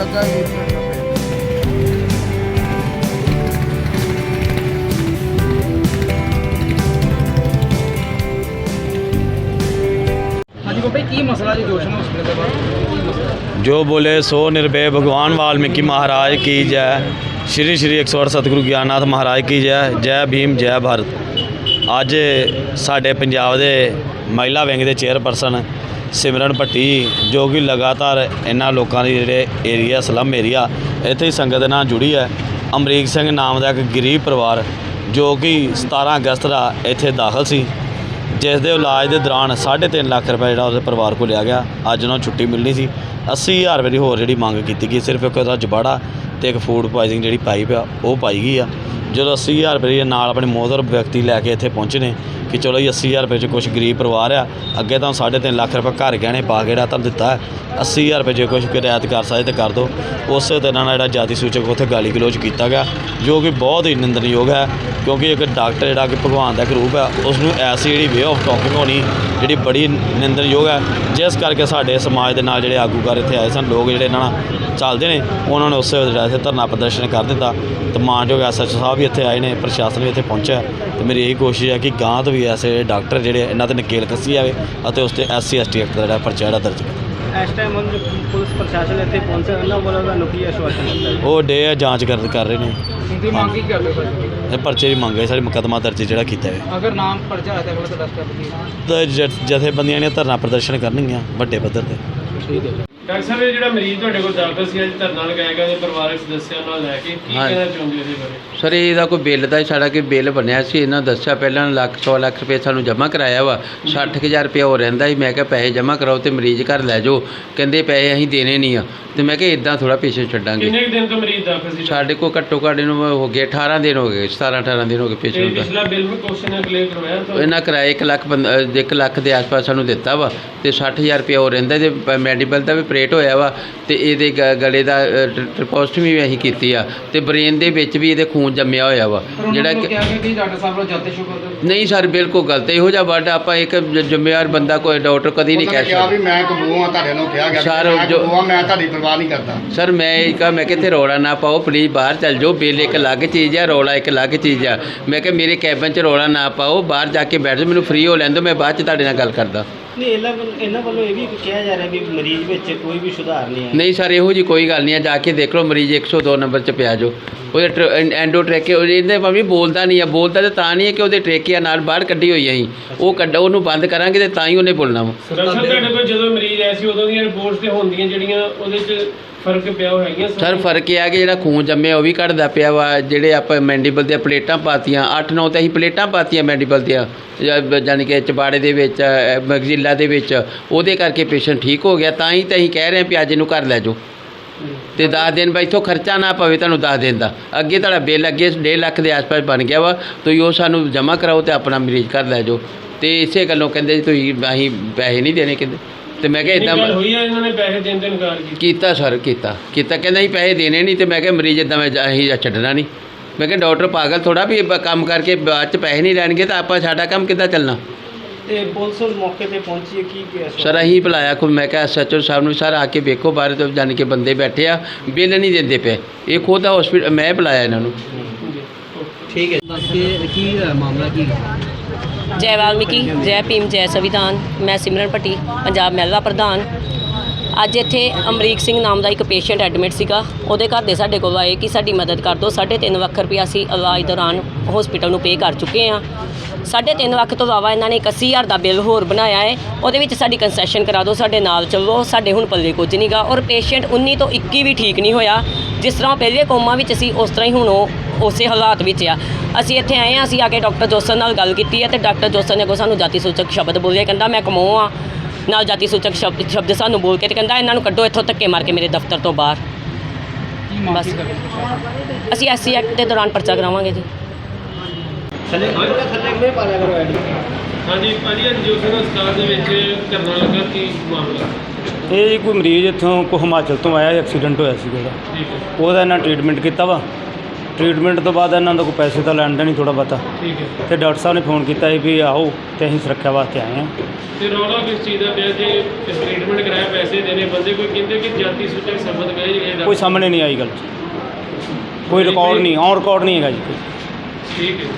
ਲੱਗਾ ਇਹ ਹਾਂਜੀ ਬਾਬਾ ਜੀ, ਕੀ ਮਸਲਾ ਜੀ ਜੋਸ਼ਨ ਹਸਪੀਟਲ ਦੇ ਬਾਹਰ ਕੀ ਜੈ। ਸ਼੍ਰੀ ਸ਼੍ਰੀ सो निर्भय भगवान वाल्मीकि महाराज ਸਤਿਗੁਰੂ ਗਿਆਨਨਾਥ ਮਹਾਰਾਜ ਕੀ ਜੈ। ਜੈ ਭੀਮ ਜੈ ਭਾਰਤ। ਅੱਜ ਸਾਡੇ ਪੰਜਾਬ ਦੇ ਮਹਿਲਾ ਵਿੰਗ ਦੇ ਚੇਅਰਪਰਸਨ ਸਿਮਰਨ ਭੱਟੀ, ਜੋ ਕਿ ਲਗਾਤਾਰ ਇਹਨਾਂ ਲੋਕਾਂ ਦੀ ਜਿਹੜੇ ਏਰੀਆ ਸਲਮ ਏਰੀਆ ਇੱਥੇ ਹੀ ਸੰਗਤ ਨਾਲ ਜੁੜੀ ਹੈ। ਅਮਰੀਕ ਸਿੰਘ ਨਾਮ ਦਾ ਇੱਕ ਗਰੀਬ ਪਰਿਵਾਰ, ਜੋ ਕਿ 17 ਅਗਸਤ ਦਾ ਇੱਥੇ ਦਾਖਲ ਸੀ। ਜਿਸ ਦੇ ਇਲਾਜ ਦੇ ਦੌਰਾਨ 3.5 ਲੱਖ ਰੁਪਏ ਜਿਹੜਾ ਉਹਦੇ ਪਰਿਵਾਰ ਕੋਲ ਲਿਆ ਗਿਆ। ਅੱਜ ਉਹਨਾਂ ਨੂੰ ਛੁੱਟੀ ਮਿਲਣੀ ਸੀ। 80000 ਰੁਪਏ ਦੀ ਹੋਰ ਜਿਹੜੀ ਮੰਗ ਕੀਤੀ ਗਈ, ਸਿਰਫ ਇੱਕ ਉਹਦਾ ਜਬਾੜਾ ਤੇ ਇੱਕ ਫੂਡ ਪਾਇਜ਼ਨਿੰਗ ਜਿਹੜੀ ਪਾਈਪ ਆ ਉਹ ਪਾਈ ਗਈ ਆ। ਜਦੋਂ 80000 ਰੁਪਏ ਦੇ ਨਾਲ ਆਪਣੇ ਮੋਦਰ ਵਿਅਕਤੀ ਲੈ ਕੇ ਇੱਥੇ ਪਹੁੰਚੇ ਨੇ ਕਿ ਚਲੋ ਜੀ 80000 ਰੁਪਏ 'ਚ ਕੁਝ ਗਰੀਬ ਪਰਿਵਾਰ ਆ, ਅੱਗੇ ਤਾਂ 3.5 ਲੱਖ ਰੁਪਏ ਘਰ ਗਹਿਣੇ ਪਾ ਕੇ ਜਿਹੜਾ ਤੁਹਾਨੂੰ ਦਿੱਤਾ ਹੈ। 80000 ਰੁਪਏ ਜੇ ਕੁਝ ਕਿਰਾਇਤ ਕਰ ਸਕਦੇ ਤੇ ਕਰ ਦਿਓ। ਉਸੇ ਤਰ੍ਹਾਂ ਨਾਲ ਜਿਹੜਾ ਜਾਤੀ ਸੂਚਕ ਉੱਥੇ ਗਾਲੀ ਗਲੋਚ ਕੀਤਾ ਗਿਆ, ਜੋ ਕਿ ਬਹੁਤ ਹੀ ਨਿੰਦਣਯੋਗ ਹੈ, ਕਿਉਂਕਿ ਇੱਕ ਡਾਕਟਰ ਜਿਹੜਾ ਕਿ ਭਗਵਾਨ ਦਾ ਇੱਕ ਰੂਪ ਹੈ ਉਸ ਨੂੰ ਐਸੀ ਜਿਹੜੀ ਵੇ ਆਫ ਟਾਕਿੰਗ ਹੋਣੀ ਜਿਹੜੀ ਬੜੀ ਨਿੰਦਣਯੋਗ ਹੈ ਜਿਸ ਕਰਕੇ ਸਾਡੇ ਸਮਾਜ ਦੇ ਨਾਲ ਜਿਹੜੇ ਆਗੂਕਾਰ ਇੱਥੇ ਆਏ ਸਨ ਲੋਕ ਜਿਹੜੇ ਇਹਨਾਂ ਨਾਲ ਚੱਲਦੇ ਨੇ ਉਹਨਾਂ ਨੇ ਉਸੇ ਵੇਲੇ ਜਿਹੜਾ ਇੱਥੇ ਧਰਨਾ ਪ੍ਰਦਰਸ਼ਨ ਕਰ ਦਿੱਤਾ ਤੇ ਮਾਨਯੋਗ ਐਸਐਚ ਸਾਹਿਬ ਵੀ ਇੱਥੇ ਆਏ ਨੇ ਪ੍ਰਸ਼ਾਸਨ ਵੀ ਇੱਥੇ ਪਹੁੰਚਿਆ ਤੇ ਮੇਰੀ ਇਹੀ ਕੋਸ਼ਿਸ਼ ਹੈ ਕਿ ਗਾਂ ਤੋਂ ਵੀ ਐਸੇ ਡਾਕਟਰ ਜਿਹੜੇ ਇਹਨਾਂ ਤੇ ਨਕੇਲ ਕੱਸੀ ਜਾਵੇ ਅਤੇ ਉਸ ਤੇ ਐਸਸੀ ਐਸਟੀ ਐਕਟ ਦਾ ਜਿਹੜਾ ਪਰਚਾ ਜਿਹੜਾ ਦਰਜ ਕੀਤਾ ਇਸ ਟਾਈਮ ਹੁਣ ਪੁਲਿਸ ਪ੍ਰਸ਼ਾਸਨ ਇੱਥੇ ਪਹੁੰਚਿਆ ਉਹਨਾਂ ਵੱਲੋਂ ਤੁਹਾਨੂੰ ਕੀ ਆਸ਼ਵਾਸਨ ਦਿੱਤਾ ਉਹ ਡੇ ਆ ਜਾਂਚ ਕਰ ਕਰ ਰਹੇ ਨੇ। ਦੀ ਮੰਗ ਕੀ ਕਰਦੇ ਹੋ ਇਹ ਪਰਚੇ ਦੀ ਮੰਗ ਹੈ ਸਾਡੀ ਮੁਕੱਦਮਾ ਦਰਜ ਜਿਹੜਾ ਕੀਤਾ ਹੈ। ਅਗਰ ਨਾਮ ਪਰਚਾ ਹੈ ਤਾਂ ਅਗਲਾ ਤੁਹਾਡਾ ਸਟੈਪ ਕੀ ਤਾਂ ਜ- ਜਥੇਬੰਦੀਆਂ ਨੇ ਧਰਨਾ ਪ੍ਰਦਰਸ਼ਨ ਕਰਨਗੀਆਂ ਵੱਡੇ ਪੱਧਰ ਤੇ। ਠੀਕ ਹੈ ਡਾਕਟਰ ਸਾਹਿਬ ਇਹ ਜਿਹੜਾ ਮਰੀਜ਼ ਤੁਹਾਡੇ ਕੋਲ ਦਾਖਲ ਸੀ ਅੱਜ ਧਰਨਾ ਲਗਾਇਆ ਗਿਆ ਉਹਦੇ ਪਰਿਵਾਰਕ ਸਦੱਸਿਆਂ ਨਾਲ ਲੈ ਕੇ ਕੀ ਹਾਂ। ਕਹਿਣਾ ਚਾਹੁੰਦੇ ਹੋ ਇਹਦੇ ਬਾਰੇ? ਸਰ ਇਹਦਾ ਕੋਈ ਬਿੱਲ ਦਾ ਸਾਡਾ ਕੋਈ ਬਿੱਲ ਬਣਿਆ ਸੀ ਇਹਨਾਂ ਦੱਸਿਆ ਪਹਿਲਾਂ ਲੱਖ ਸਵਾ ਲੱਖ ਰੁਪਏ ਸਾਨੂੰ ਜਮ੍ਹਾਂ ਕਰਾਇਆ ਵਾ 60000 ਰੁਪਏ ਹੋ ਰਹਿੰਦਾ ਸੀ ਮੈਂ ਕਿਹਾ ਪੈਸੇ ਜਮ੍ਹਾਂ ਕਰਾਓ ਤੇ ਮਰੀਜ਼ ਘਰ ਲੈ ਜਾਓ ਕਹਿੰਦੇ ਪੈਸੇ ਅਸੀਂ ਦੇਣੇ ਨਹੀਂ ਆ ਤੇ ਮੈਂ ਕਿਹਾ ਇਦਾਂ ਥੋੜਾ ਪਿੱਛੇ ਛੱਡਾਂਗੇ। ਕਿੰਨੇ ਕੁ ਦਿਨ ਤੋਂ ਮਰੀਜ਼ ਦਾਖਲ ਸੀ? ਸਾਡੇ ਕੋਲ ਘੱਟੋ ਘੱਟ ਇਹਨੂੰ ਹੋ ਗਏ 18 ਦਿਨ ਹੋ ਗਏ 17 18 ਦਿਨ ਹੋ ਗਏ ਤੇ ਪੇਸ਼ੈਂਟ ਦਾ। ਪਿਛਲਾ ਬਿੱਲ ਵੀ ਕੁਐਸਚਨ ਨੇ ਕਲੀਅਰ ਕਰਵਾਇਆ ਤਾਂ ਇਹਨਾਂ ਕਿਰਾਏ 1 ਲੱਖ 1 ਲੱਖ ਦੇ ਆਸ-ਪਾਸ ਸਾਨੂੰ ਦਿੱਤਾ ਵਾ ਤੇ 60000 ਰੁਪਏ ਹੋ ਰਹਿੰਦਾ ਤੇ ਮੈਡੀਕਲ ਦਾ ਵੀ ਆਪਰੇਟ ਹੋਇਆ ਵਾ ਤੇ ਇਹਦੇ ਗ- ਗਲੇ ਦਾ ਟ੍ਰਿਪੋਸਟਮੀ ਵੀ ਅਸੀਂ ਕੀਤੀ ਆ ਤੇ ਬ੍ਰੇਨ ਦੇ ਵਿੱਚ ਵੀ ਇਹਦੇ ਖੂਨ ਜੰਮਿਆ ਹੋਇਆ ਵਾ। ਜਿਹੜਾ ਕਿ ਕਿਹਾ ਕਿ ਡਾਕਟਰ ਸਾਹਿਬ ਵੱਲੋਂ ਜਾਤੇ ਸ਼ੁਕਰ ਨਹੀਂ ਸਰ ਬਿਲਕੁਲ ਗਲਤ ਇਹੋ ਜਿਹਾ ਵਰਡ ਆਪਾਂ ਇੱਕ ਜ- ਜ਼ਿੰਮੇਵਾਰ ਬੰਦਾ ਕੋਈ ਡਾਕਟਰ ਕਦੀ ਨਹੀਂ ਕਹਿ ਨੇ ਕਿਹਾ ਵੀ ਸਕਦਾ। ਮੈਂ ਕਬੂਆ ਤੁਹਾਡੇ ਨੂੰ ਕਿਹਾ ਗਿਆ ਸਰ, ਕਿ ਮੈਂ ਜੋ- ਕਬੂਆ ਮੈਂ ਤੁਹਾਡੀ ਪਰਵਾਹ ਨਹੀਂ ਕਰਦਾ। ਸਰ ਮੈਂ ਇਹ ਕਹਾ ਮੈਂ ਕਿਤੇ ਰੌਲਾ ਨਾ ਪਾਓ ਪਲੀਜ਼ ਬਾਹਰ ਚੱਲ ਜਾਓ। ਬਿੱਲ ਇੱਕ ਅਲੱਗ ਚੀਜ਼ ਆ ਰੌਲਾ ਇੱਕ ਅਲੱਗ ਚੀਜ਼ ਆ। ਮੈਂ ਕਿਹਾ ਮੇਰੇ ਕੈਬਨ 'ਚ ਰੌਲਾ ਨਾ ਪਾਓ ਬਾਹਰ ਜਾ ਕੇ ਬੈਠ ਜਾਓ ਮੈਨੂੰ ਫ੍ਰੀ ਹੋ ਲੈਣ ਦਿਓ ਮੈਂ ਬਾਅਦ 'ਚ ਤੁਹਾਡੇ ਨਾਲ ਗੱਲ ਕਰਦਾ। ਨਹੀਂ ਇਹਨਾਂ ਵੱਲੋਂ ਇਹਨਾਂ ਵੱਲੋਂ ਇਹ ਵੀ ਕਿਹਾ ਜਾ ਰਿਹਾ ਵੀ ਮਰੀਜ਼ ਵਿੱਚ ਕੋਈ ਵੀ ਸੁਧਾਰ ਨਹੀਂ ਹੈ ਨਹੀਂ ਸਰ ਇਹੋ ਜੀ ਕੋਈ ਗੱਲ ਨਹੀਂ ਆ। ਜਾ ਕੇ ਦੇਖ ਲਓ ਮਰੀਜ਼ 102 ਨੰਬਰ 'ਚ ਪਿਆ ਜੋ। ਉਹਦੇ ਟਰ- ਐਂ- ਐਂਡੋ ਟਰੈਕੇ ਇਹਦੇ ਭਾਵੇਂ ਬੋਲਦਾ ਨਹੀਂ ਆ। ਬੋਲਦਾ ਤਾਂ ਤਾਂ ਨਹੀਂ ਹੈ ਕਿ ਉਹਦੇ ਟਰੇਕੀਆ ਨਾਲ ਬਾਹਰ ਕੱਢੀ ਹੋਈ ਹੈ ਅਸੀਂ। ਉਹ ਕੱਢ ਉਹਨੂੰ ਬੰਦ ਕਰਾਂਗੇ ਤੇ ਤਾਂ ਹੀ ਉਹਨੇ ਬੋਲਣਾ ਵਾ। ਸਾਹਿਬ ਤੁਹਾਡੇ ਕੋਲ ਜਦੋਂ ਮਰੀਜ਼ ਆਏ ਸੀ ਉਦੋਂ ਦੀਆਂ ਰਿਪੋਰਟਸ ਤੇ ਹੁੰਦੀਆਂ ਜਿਹੜੀਆਂ ਉਹਦੇ 'ਚ ਫ਼ਰਕ ਪਿਆ ਉਹ ਹੈਗੀਆਂ ਸਰ ਫ਼ਰਕ ਇਹ ਆ ਕਿ ਜਿਹੜਾ ਖੂਨ ਜੰਮਿਆ ਉਹ ਵੀ ਘਟਦਾ ਪਿਆ ਵਾ ਜਿਹੜੇ ਆਪਾਂ ਮੈਂਡੀਬਲ ਦੀਆਂ ਪਲੇਟਾਂ ਪਾਤੀਆਂ 8-9 ਤਾਂ ਅਸੀਂ ਪਲੇਟਾਂ ਪਾਤੀਆਂ ਮੈਂਡੀਬਲ ਦੀਆਂ ਜਾਂ- ਜਾਣੀ ਕਿ ਚਬਾੜੇ ਦੇ ਵਿੱਚ ਮਗਜ਼ੀਲਾ ਦੇ ਵਿੱਚ ਉਹਦੇ ਕਰਕੇ ਪੇਸ਼ੈਂਟ ਠੀਕ ਹੋ ਗਿਆ ਤਾਂ ਹੀ ਤਾਂ ਅਸੀਂ ਕਹਿ ਰਹੇ ਹਾਂ ਵੀ ਅੱਜ ਇਹਨੂੰ ਘਰ ਲੈ ਜਾਓ। ਤੇ 10 ਦਿਨ ਬਾਅਦ ਇੱਥੋਂ ਖਰਚਾ ਨਾ ਪਵੇ ਤੁਹਾਨੂੰ 10 ਦਿਨ ਦਾ। ਅੱਗੇ ਤੁਹਾਡਾ ਬਿੱਲ ਅੱਗੇ 1.5 ਲੱਖ ਦੇ ਆਸ-ਪਾਸ ਬਣ ਗਿਆ ਵਾ ਤੁਸੀਂ ਉਹ ਸਾਨੂੰ ਜਮ੍ਹਾਂ ਕਰਾਓ ਤੇ ਆਪਣਾ ਮਰੀਜ਼ ਘਰ ਲੈ ਜਾਓ। ਤੇ ਇਸੇ ਗੱਲੋਂ ਕਹਿੰਦੇ ਜੀ ਤੁਸੀਂ ਅਸੀਂ ਪੈਸੇ ਨਹੀਂ ਦੇਣੇ ਕਹਿੰਦੇ। ਤੇ ਮੈਂ ਕਿਹਾ ਇਦਾਂ ਗੱਲ ਹੋਈ ਹੈ ਇਹਨਾਂ ਨੇ ਪੈਸੇ ਦੇਣ ਤੋਂ ਇਨਕਾਰ ਕੀਤਾ। ਕੀਤਾ ਸਰ ਕੀਤਾ। ਕੀਤਾ ਕਹਿੰਦਾ ਸੀ ਪੈਸੇ ਦੇਣੇ ਨਹੀਂ ਤੇ ਮੈਂ ਕਿਹਾ ਮਰੀਜ਼ ਇਦਾਂ ਮੈਂ ਜਾ- ਅਸੀਂ ਜਾਂ ਛੱਡਣਾ ਨਹੀਂ। ਮੈਂ ਕਿਹਾ ਡਾਕਟਰ ਪਾਗਲ ਥੋੜਾ ਵੀ ਬ- ਕੰਮ ਕਰਕੇ ਬਾਅਦ ਚ ਪੈਸੇ ਨਹੀਂ ਲੈਣਗੇ ਤਾਂ ਆਪਾਂ ਸਾਡਾ ਕੰਮ ਕਿੱਦਾਂ ਚੱਲਣਾ? ਤੇ ਪੁਲਿਸ ਉਸ ਮੌਕੇ ਤੇ ਪਹੁੰਚੀ ਹੈ ਕੀ ਕਿਹਾ ਸਰ? ਅਸੀਂ ਬੁਲਾਇਆ ਖੁਦ। ਮੈਂ ਕਿਹਾ ਸੱਚੋ ਸਾਹਿਬ ਨੂੰ ਸਰ ਆ ਕੇ ਵੇਖੋ ਬਾਹਰ ਤੋਂ ਜਾਣ ਕੇ ਬੰਦੇ ਬੈਠੇ ਆ ਬਿੱਲ ਨਹੀਂ ਦਿੰਦੇ ਪਏ। ਇਹ ਖੁਦ ਹਸਪੀਟਲ ਮੈਂ ਬੁਲਾਇਆ ਇਹਨਾਂ ਨੂੰ। ਠੀਕ ਹੈ। ਦੱਸ ਕੇ ਕੀ ਮਾਮਲਾ ਕੀ ਜੈ ਵਾਲਮੀਕੀ, ਜੈ ਭੀਮ, ਜੈ ਸੰਵਿਧਾਨ, ਮੈਂ ਸਿਮਰਨ ਭੱਟੀ, ਪੰਜਾਬ ਮਹਿਲਾ ਪ੍ਰਧਾਨ। ਅੱਜ ਇੱਥੇ ਅਮਰੀਕ ਸਿੰਘ ਨਾਮ ਦਾ ਇੱਕ ਪੇਸ਼ੈਂਟ ਐਡਮਿਟ ਸੀਗਾ। ਉਹਦੇ ਘਰ ਦੇ ਸਾਡੇ ਕੋਲ ਆਏ ਕਿ ਸਾਡੀ ਮਦਦ ਕਰ ਦਿਓ। 3.5 ਲੱਖ ਰੁਪਇਆ ਅਸੀਂ ਇਲਾਜ ਦੌਰਾਨ ਹਸਪੀਟਲ ਨੂੰ ਪੇ ਕਰ ਚੁੱਕੇ ਹਾਂ। 3.5 ਲੱਖ ਤੋਂ ਇਲਾਵਾ ਇਹਨਾਂ ਨੇ 81000 ਦਾ ਬਿੱਲ ਹੋਰ ਬਣਾਇਆ ਹੈ। ਉਹਦੇ ਵਿੱਚ ਸਾਡੀ ਕੰਸੈਸ਼ਨ ਕਰਾ ਦਿਓ ਸਾਡੇ ਨਾਲ ਚੱਲੋ ਸਾਡੇ ਹੁਣ ਪੱਲੇ ਕੁਝ ਨਹੀਂਗਾ ਔਰ ਪੇਸ਼ੈਂਟ 19 ਤੋਂ 21 ਵੀ ਠੀਕ ਨਹੀਂ ਹੋਇਆ। ਜਿਸ ਤਰ੍ਹਾਂ ਪਹਿਲੇ ਕੋਮਾ ਵਿੱਚ ਸੀ ਉਸ ਤਰ੍ਹਾਂ ਹੀ ਹੁਣ ਉਹ ਉਸੇ ਹਾਲਾਤ ਵਿੱਚ ਆ। ਅਸੀਂ ਇੱਥੇ ਆਏ ਹਾਂ ਅਸੀਂ ਆ ਕੇ ਡਾਕਟਰ ਜੋਸਨ ਨਾਲ ਗੱਲ ਕੀਤੀ ਹੈ ਤੇ ਡਾਕਟਰ ਜੋਸਨ ਨੇ ਅੱਗੋਂ ਸਾਨੂੰ ਜਾਤੀ ਸੂਚਕ ਸ਼ਬਦ ਬੋਲੇ ਕਹਿੰਦਾ ਮੈਂ ਕਮਾਉ ਆ ਨਾਲ ਜਾਤੀ ਸੂਚਕ ਸ਼ਬਦ ਸਾਨੂੰ ਬੋਲ ਕੇ ਤੇ ਕਹਿੰਦਾ ਇਹਨਾਂ ਨੂੰ ਕੱਢੋ ਇੱਥੋਂ ਧੱਕੇ ਮਾਰ ਕੇ ਮੇਰੇ ਦਫ਼ਤਰ ਤੋਂ ਬਾਹਰ। ਕੀ ਬਸ। ਕੀ ਅਸੀਂ ਐਸਸੀ ਐਕਟ ਦੇ ਦੌਰਾਨ ਪਰਚਾ ਕਰਾਵਾਂਗੇ ਜੀ। ਥੱਲੇ ਥੋੜਾ ਥੱਲੇ ਕਿਵੇਂ ਪਾ ਲਿਆ ਕਰੋ ਐਡ। ਹਾਂਜੀ ਭਾਜੀ ਅੱਜ ਜੋਸਨ ਹਸਪਤਾਲ ਦੇ ਵਿੱਚ ਧਰਨਾ ਲੱਗਾ ਕੀ ਮਾਮਲਾ? ਇਹ ਜੀ ਕੋਈ ਮਰੀਜ਼ ਇੱਥੋਂ ਕੋ ਹਿਮਾਚਲ ਤੋਂ ਆਇਆ ਐਕਸੀਡੈਂਟ ਹੋਇਆ ਸੀ ਉਹਦਾ ਠੀਕ ਹੈ। ਉਹਦਾ ਇਹਨਾਂ ਟ੍ਰੀਟਮੈਂਟ ਕੀਤਾ ਵਾ। ਟ੍ਰੀਟਮੈਂਟ ਤੋਂ ਬਾਅਦ ਇਹਨਾਂ ਦਾ ਕੋਈ ਪੈਸੇ ਤਾਂ ਲੈਣ ਦਾ ਨਹੀਂ ਥੋੜਾ ਪਤਾ ਠੀਕ ਹੈ। ਤੇ ਡਾਕਟਰ ਸਾਹਿਬ ਨੇ ਫੋਨ ਕੀਤਾ ਸੀ ਵੀ ਆਓ ਤੇ ਅਸੀਂ ਸੁਰੱਖਿਆ ਵਾਸਤੇ ਆਏ ਹਾਂ। ਤੇ ਰੌਲਾ ਕਿਸ ਚੀਜ਼ ਦਾ ਪਿਆ ਜੇ? ਟ੍ਰੀਟਮੈਂਟ ਕਰਾਇਆ ਪੈਸੇ ਦੇਣੇ ਬੰਦੇ ਕੋਈ ਕਹਿੰਦੇ ਕਿ ਜਾਤੀ ਸੂਚਕ ਸ਼ਬਦ ਗਏ ਜਿਹੜੇ ਕੋਈ ਸਾਹਮਣੇ ਨਹੀਂ ਆਈ ਗੱਲ। ਕੋਈ ਰਿਕਾਰਡ ਨਹੀਂ। ਔਨ ਰਿਕਾਰਡ ਨਹੀਂ ਹੈਗਾ ਜੀ। ਠੀਕ ਹੈ।